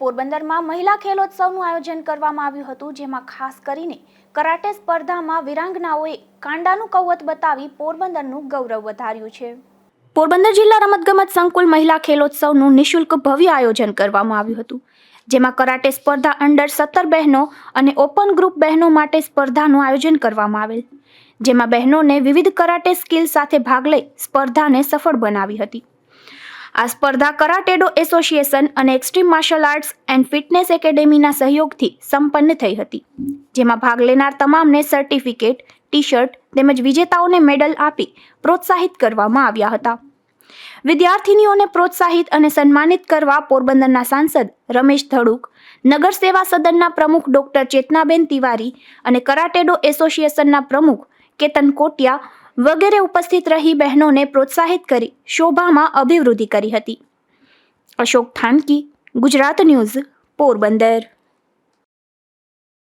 પોરબંદરમાં મહિલા ખેલોત્સવનું આયોજન કરવામાં આવ્યું હતું, જેમાં ખાસ કરીને કરાટે સ્પર્ધામાં વિરાંગનાઓએ કાંડાનું કૌવત બતાવી પોરબંદરનું ગૌરવ વધાર્યું છે. પોરબંદર જિલ્લા રમતગમત સંકુલ મહિલા ખેલોત્સવનું નિઃશુલ્ક ભવ્ય આયોજન કરવામાં આવ્યું હતું, જેમાં કરાટે સ્પર્ધા અંડર સત્તર બહેનો અને ઓપન ગ્રુપ બહેનો માટે સ્પર્ધાનું આયોજન કરવામાં આવેલ, જેમાં બહેનોને વિવિધ કરાટે સ્કિલ સાથે ભાગ લઈ સ્પર્ધાને સફળ બનાવી હતી. આ સ્પર્ધા કરાટેડો એસોસિએશન અને extreme martial arts and fitness એકેડેમીના સહયોગથી સંપન્ન થઈ હતી, જેમાં ભાગ લેનાર તમામને સર્ટિફિકેટ ટી શર્ટ તેમજ વિજેતાઓને મેડલ આપી પ્રોત્સાહિત કરવામાં આવ્યા હતા. વિદ્યાર્થિનીઓને પ્રોત્સાહિત અને સન્માનિત કરવા પોરબંદરના સાંસદ રમેશ ધડુક, નગર સેવા સદનના પ્રમુખ ડોક્ટર ચેતનાબેન તિવારી અને કરાટેડો એસોસિએશનના પ્રમુખ કેતન કોટિયા વગેરે ઉપસ્થિત રહી બહેનોને પ્રોત્સાહિત કરી શોભામાં અભિવૃદ્ધિ કરી હતી. અશોક થાનકી, ગુજરાત ન્યૂઝ, પોરબંદર.